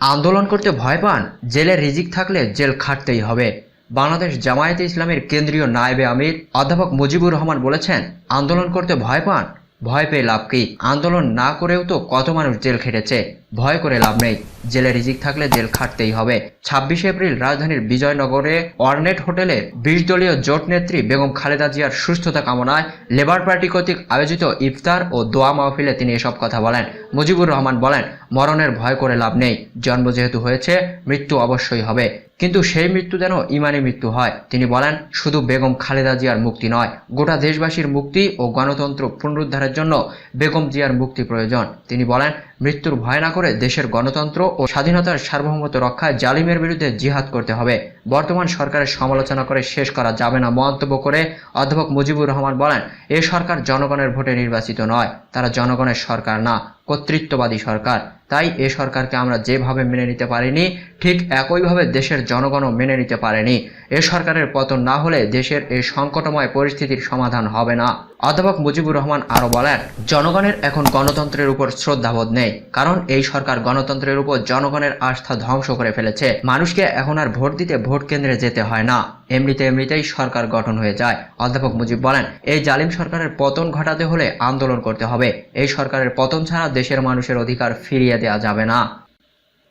আন্দোলন করতে ভয় পান, জেলে রিজিক থাকলে জেল খাটতেই হবে। বাংলাদেশ জামায়াতে ইসলামের কেন্দ্রীয় নায়েবে আমির অধ্যাপক মুজিবুর রহমান বলেছেন, আন্দোলন করতে ভয় পান, ভয় পেয়ে লাভ কি? আন্দোলন না করেও তো কত মানুষ জেল খেটেছে? ভয় করে লাভ নেই। জেলে রিজিক থাকলে জেল খাটতেই হবে। ছাব্বিশে এপ্রিল রাজধানীর বিজয়নগরে অর্নেট হোটেলে বিশ দলীয় জোট নেত্রী বেগম খালেদা জিয়ার সুস্থতা কামনায় লেবার পার্টি কর্তৃক আয়োজিত ইফতার ও দোয়া মাহফিলে তিনি এসব কথা বলেন। মুজিবুর রহমান বলেন, মরণের ভয় করে লাভ নেই। জন্ম যেহেতু হয়েছে, মৃত্যু অবশ্যই হবে। কিন্তু সেই মৃত্যু যেন ইমানি মৃত্যু হয়। তিনি বলেন, শুধু বেগম খালেদা জিয়ার মুক্তি নয়, গোটা দেশবাসীর মুক্তি ও গণতন্ত্র পুনরুদ্ধারের জন্য বেগম জিয়ার মুক্তি প্রয়োজন। তিনি বলেন মৃত্যুর ভয় না করে দেশের গণতন্ত্র ও স্বাধীনতার সার্বভৌমত্ব রক্ষায় জালিমের বিরুদ্ধে জিহাদ করতে হবে। বর্তমান সরকারের সমালোচনা করে শেষ করা যাবে না মন্তব্য করে অধ্যাপক মুজিবুর রহমান বলেন, এ সরকার জনগণের ভোটে নির্বাচিত নয়, তারা জনগণের সরকার না, কর্তৃত্ববাদী সরকার। তাই এ সরকারকে আমরা যেভাবে মেনে নিতে পারিনি, ঠিক একইভাবে দেশের জনগণও মেনে নিতে পারেনি। এ সরকারের পতন না হলে দেশের এই সংকটময় পরিস্থিতির সমাধান হবে না। অধ্যাপক মুজিবুর রহমান আরও বলেন, জনগণের এখন গণতন্ত্রের উপর শ্রদ্ধাবোধ নেই, কারণ এই সরকার গণতন্ত্রের উপর জনগণের আস্থা ধ্বংস করে ফেলেছে। মানুষকে এখন আর ভোট দিতে ভোট কেন্দ্রে যেতে হয় না। এমনিতে এমনিতেই সরকার গঠন হয়ে যায়। অধ্যাপক মুজিব বলেন, এই জালিম সরকারের পতন ঘটাতে হলে আন্দোলন করতে হবে। এই সরকারের পতন ছাড়া দেশের মানুষের অধিকার ফিরিয়ে দেওয়া যাবে না।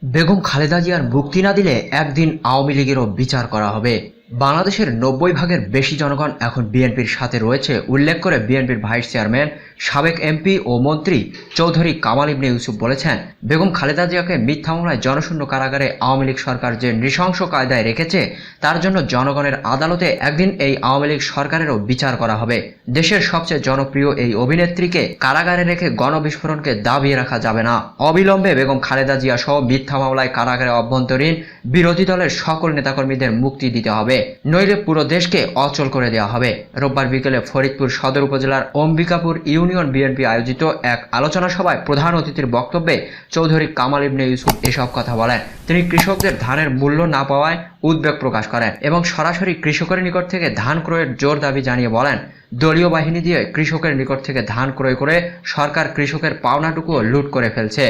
বেগম খালেদা জিয়ার মুক্তি না দিলে একদিন আওয়ামী লীগেরও বিচার করা হবে। বাংলাদেশের নব্বই ভাগের বেশি জনগণ এখন বিএনপির সাথে রয়েছে, উল্লেখ করে বিএনপির ভাইস চেয়ারম্যান, সাবেক এমপি ও মন্ত্রী চৌধুরী কামাল ইবনে ইউসুফ বলেছেন, বেগম খালেদা জিয়াকে মিথ্যা মামলায় জনশূন্য কারাগারে আওয়ামী লীগ সরকার যে নৃশংস কায়দায় রেখেছে, তার জন্য জনগণের আদালতে একদিন এই আওয়ামী লীগ সরকারেরও বিচার করা হবে। দেশের সবচেয়ে জনপ্রিয় এই অভিনেত্রীকে কারাগারে রেখে গণবিস্ফোরণকে দাবিয়ে রাখা যাবে না। অবিলম্বে বেগম খালেদা জিয়া সহ মিথ্যা মামলায় কারাগারে অভ্যন্তরীণ বিরোধী দলের সকল নেতাকর্মীদের মুক্তি দিতে হবে। নইলে পুরো দেশকে অচল করে দেওয়া হবে। রোববার বিকেলে ফরিদপুর সদর উপজেলার অম্বিকাপুর ইউনিয়ন বিএনপি আয়োজিত এক আলোচনা সভায় প্রধান অতিথির বক্তব্যে চৌধুরী কামাল ইবনে ইউসুফ এসব কথা বলেন। তিনি কৃষকদের ধানের মূল্য না পাওয়ায় উদ্বেগ প্রকাশ করেন এবং সরাসরি কৃষকের নিকট থেকে ধান ক্রয়ের জোর দাবি জানিয়ে বলেন, দলীয় বাহিনী দিয়ে কৃষকের নিকট থেকে ধান ক্রয় করে সরকার কৃষকের পাওনাটুকুও লুট করে ফেলছে।